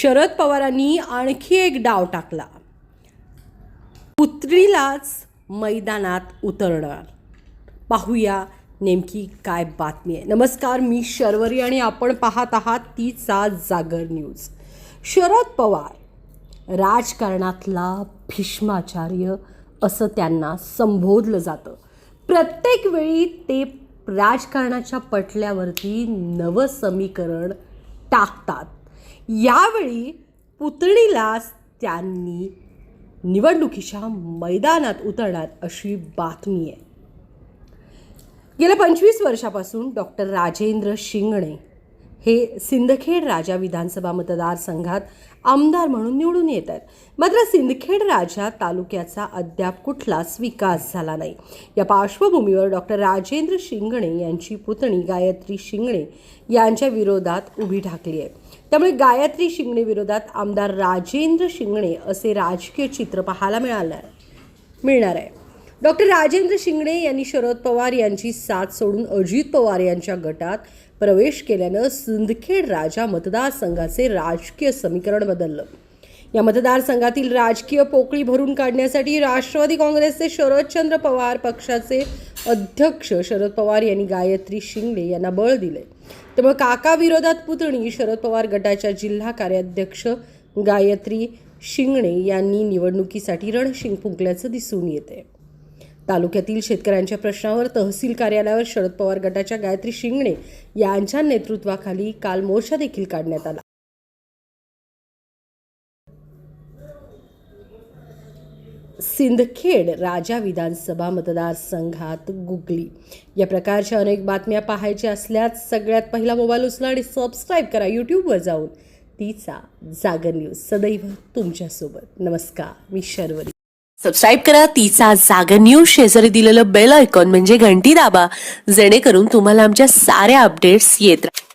शरद पवारांनी आणखी एक डाव टाकला. पुत्रीलाच मैदानात उतरणार. पाहूया नेमकी काय बातमी आहे. नमस्कार मी शर्वरी आणि आपण पाहत आहात तीचा जागर न्यूज. शरद पवार राजकारणातला भीष्माचार्य असं त्यांना संबोधलं जातं. प्रत्येक वेळी ते राजकारणाच्या पटल्यावरती नवं समीकरण टाकतात. यावेळी पुतळीलाच त्यांनी निवडणुकीच्या मैदानात उतरणार अशी बातमी आहे. गेल्या पंचवीस वर्षापासून डॉक्टर राजेंद्र शिंगणे हे सिंदखेड राजा विधानसभा मतदारसंघात आमदार म्हणून निवडून येत आहेत. मात्र सिंदखेड राजा तालुक्याचा अद्याप कुठलाच विकास झाला नाही. या पार्श्वभूमीवर डॉक्टर राजेंद्र शिंगणे यांची पुतणी गायत्री शिंगणे यांच्या विरोधात उभी ठाकली आहे. त्यामुळे गायत्री शिंगणे विरोधात आमदार राजेंद्र शिंगणे असे राजकीय चित्र पाहायला मिळालं मिळणार आहे. डॉक्टर राजेंद्र शिंगणे यांनी शरद पवार यांची साथ सोडून अजित पवार यांच्या गटात प्रवेश केल्यानं सिंदखेड राजा मतदारसंघाचे राजकीय समीकरण बदललं. या मतदारसंघातील राजकीय पोकळी भरून काढण्यासाठी राष्ट्रवादी काँग्रेसचे शरदचंद्र पवार पक्षाचे अध्यक्ष शरद पवार यांनी गायत्री शिंगणे यांना बळ दिले त्यामुळे काका विरोधात पुतणी शरद पवार गटाच्या जिल्हा कार्याध्यक्ष गायत्री शिंगणे यांनी निवडणुकीसाठी रणशिंग फुंकल्याचं दिसून येते तालुक्यातील शेतकऱ्यांच्या प्रश्नावर तहसील कार्यालयावर शरद पवार गटाच्या गायत्री शिंगणे यांच्या नेतृत्वाखाली काल मोर्चा देखील काढण्यात आला. सिंदखेड राजा विधानसभा मतदारसंघात गुगली. या प्रकारच्या अनेक बातम्या पाहायच्या असल्यास सगळ्यात पहिला मोबाईल उचला आणि सबस्क्राईब करा यूट्यूबवर जाऊन. तिचा जागर न्यूज. सदैव तुमच्यासोबत. नमस्कार. मी शर्वरी. सबस्क्राईब करा तिचा जागर न्यूज. शेजारी दिलेलं बेल आयकॉन म्हणजे घंटी दाबा. जेणेकरून तुम्हाला आमच्या साऱ्या अपडेट्स येत राहतात